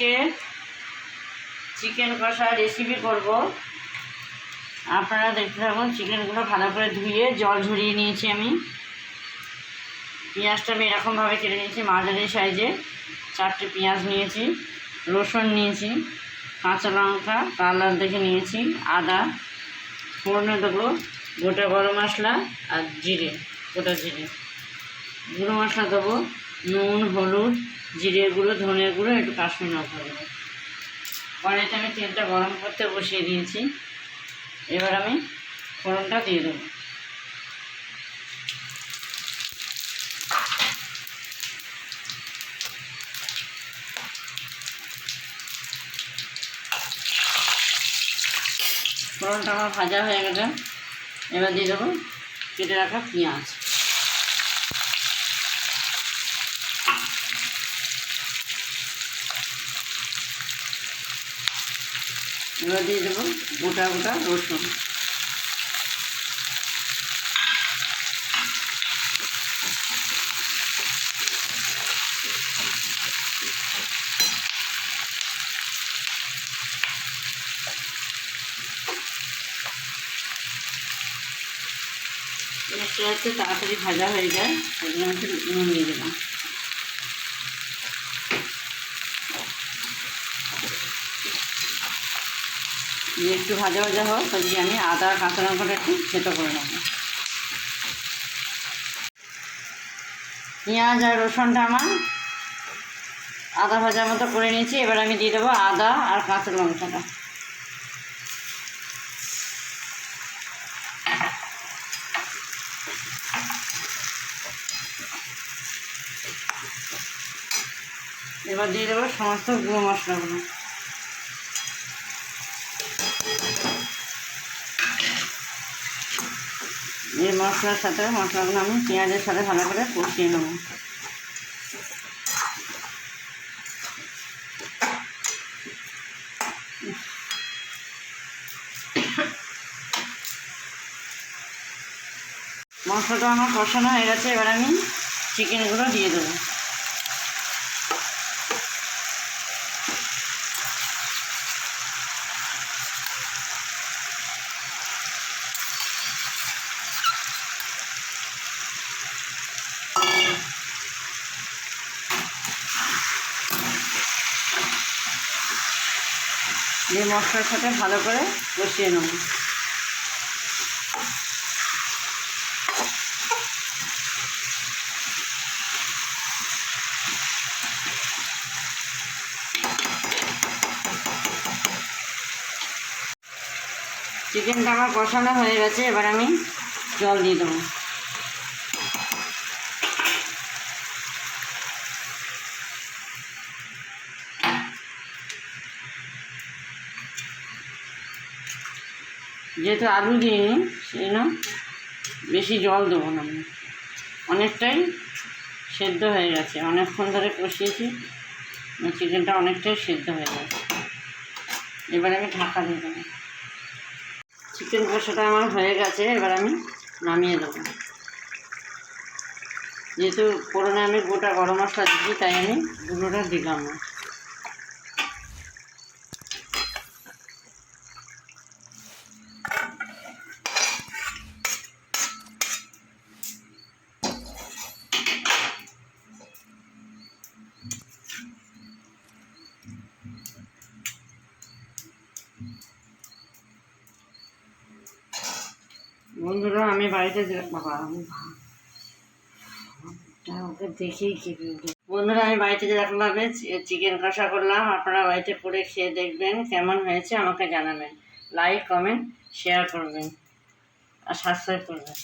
আজকে চিকেন কষা রেসিপি করব। আপনারা দেখতে থাকুন চিকেনগুলো ভালো করে ধুয়ে জল ঝরিয়ে নিয়েছি আমি। পেঁয়াজটা আমি এরকমভাবে কেটে নিয়েছি, মাঝারি সাইজে। চারটে পেঁয়াজ নিয়েছি, রসুন নিয়েছি, কাঁচা লঙ্কা, কালার দেখে নিয়েছি, আদা ফোড়নে দেবো গোটা গরম মশলা আর জিরে, গোটা জিরে। গুঁড়ো মশলা দেবো। নুন, হলুদ, জিরে গুঁড়ো, ধনে গুঁড়ো, একটু কাশ্মীর লঙ্কা দেবো কড়াইতে আমি তেলটা গরম করতে বসিয়ে দিয়েছি। এবার আমি ফোড়নটা দিয়ে দেবো। ফোড়নটা আমার ভাজা হয়ে গেছে। এবার দিয়ে দেবো কেটে রাখা পেঁয়াজ। এবার দিয়ে দেবো গোটা গোটা রসুন। একটু একটু তাড়াতাড়ি ভাজা হয়ে যায় ওই জন্য একটু নুন দিয়ে দিলাম। দিয়ে একটু ভাজা ভাজা হোক ওদিকে আমি আদা কাঁচা লঙ্কাটা একটু থেতো করে নেব। পেঁয়াজ আর রসুনটা আমার আদা ভাজার মতো করে নিয়েছি, এবার আমি দিয়ে দেবো আদা আর কাঁচা লঙ্কাটা। এবার দিয়ে দেবো সমস্ত গুঁড়ো মশলাগুলো। এই মশলার সাথে, মশলাগুলো আমি পেঁয়াজের সাথে ভালো করে কষিয়ে নেব। মশলাটা আমার কষানো হয়ে গেছে, এবার আমি চিকেনগুলো দিয়ে দেবো। দিয়ে মশলার সাথে ভালো করে কষিয়ে নেব। চিকেনটা আমার কষানো হয়ে গেছে, এবার আমি জল দিয়ে দেবো। যেহেতু আলু দিইনি, সেই জন্য বেশি জল দেবো না আমি। অনেকটাই সেদ্ধ হয়ে গেছে। অনেকক্ষণ ধরে কষিয়েছি চিকেনটা অনেকটাই সেদ্ধ হয়ে গেছে। এবার আমি ঢাকা দিয়ে দেবো। চিকেন কষাটা আমার হয়ে গেছে, এবার আমি নামিয়ে দেবো। যেহেতু পুরোনো আমি গোটা গরম মশলা দিচ্ছি তাই আমি গুঁড়োটা দিলাম। না বন্ধুরা, আমি বাড়িতে বাবা ওকে দেখেই খেয়ে বন্ধুরা, আমি বাড়িতে যেরকমভাবে চিকেন কষা করলাম, আপনারা বাড়িতে পড়ে খেয়ে দেখবেন কেমন হয়েছে, আমাকে জানাবেন। লাইক কমেন্ট শেয়ার করবেন, আর সাবস্ক্রাইব করবেন।